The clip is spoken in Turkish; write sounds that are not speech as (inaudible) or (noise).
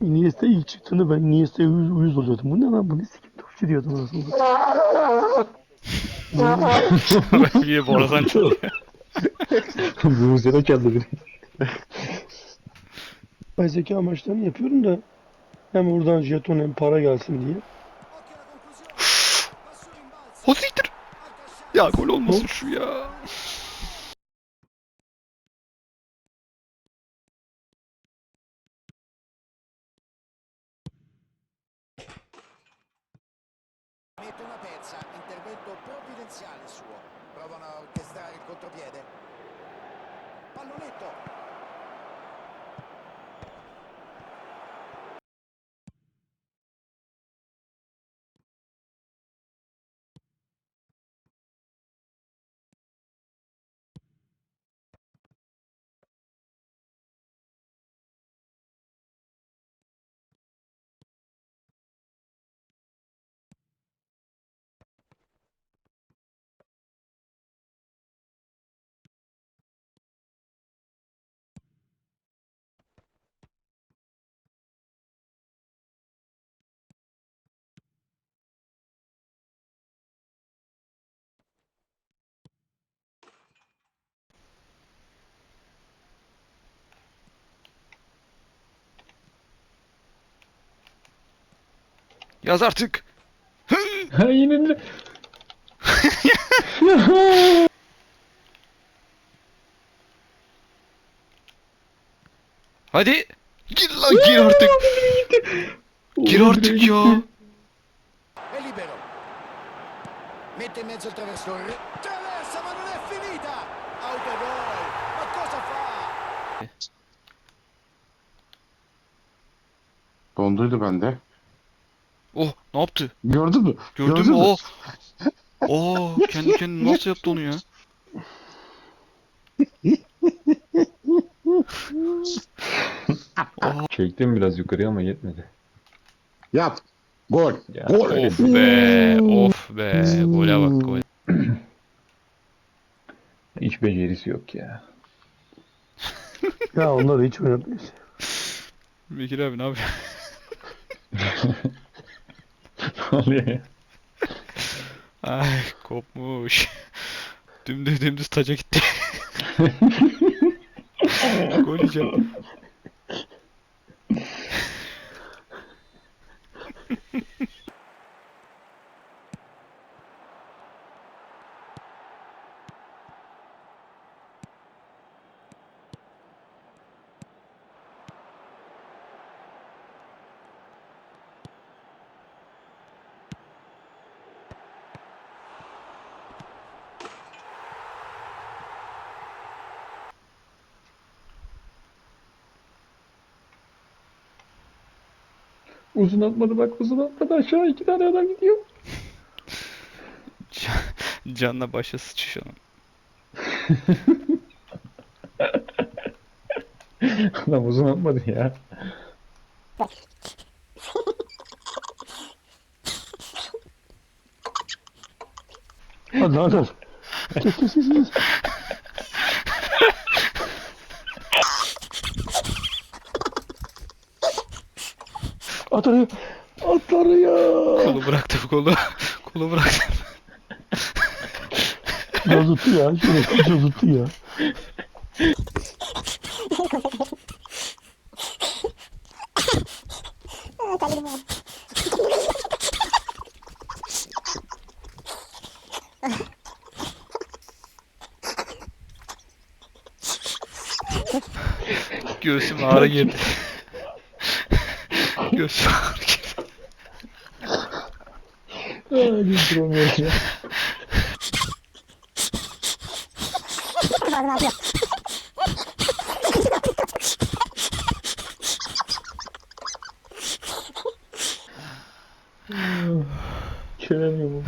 Iniesta ilk çıktığında ben Iniesta'ya uyuz, uyuz oluyordum. Bu ne lan bu ne sikim topçu diyordum aslında. Rafiye borazan çalıyor. bu Rusya'da geldi biri. Ay zeka amaçlarını yapıyorum da hem oradan jeton hem para gelsin diye. O siktir. Ya gol olmasın şu ya. Mette una pezza, intervento provvidenziale suo. Provano a orchestrare il contropiede. Pallonetto. Yaz artık. Ha yine. (laughs) Hadi. Gir lan gir artık. Gir artık ya. Mette in mezzo il traversone. Traversa, ma non è finita. Autogol. Ma cosa fa? Donduydu bende. Ne yaptı? Gördün mü? Gördün mü? Oh. (laughs) Oh kendi kendine nasıl yaptı onu ya? (laughs) Oh, Çektim biraz yukarıya ama yetmedi. Yap. Gol. Ya. Gol. of be, of be. Gole bak gol. Hiç becerisi yok ya. Ya onları hiç oynatmıyor. Bekir abi ne yapıyor? (laughs) Ay kopmuş. Dümdüz dümdüz taca gitti. (laughs) Gol yiyeceğim. Uzun atmadı bak uzun atmadı aşağı iki tane adam gidiyor. Can- Canla başa sıçış onun. (laughs) Adam uzun atmadı ya. Hadi hadi. Kes kes kes kes. At araya. At araya. Kolu bıraktı kolu. Kolu bıraktı. Biraz tuttu ya. Şöyle biraz tuttu ya. Göğsüm ağrı girdi. Göğsüm ağrı girdi. Aa, güldüremiyorum ya. Çenem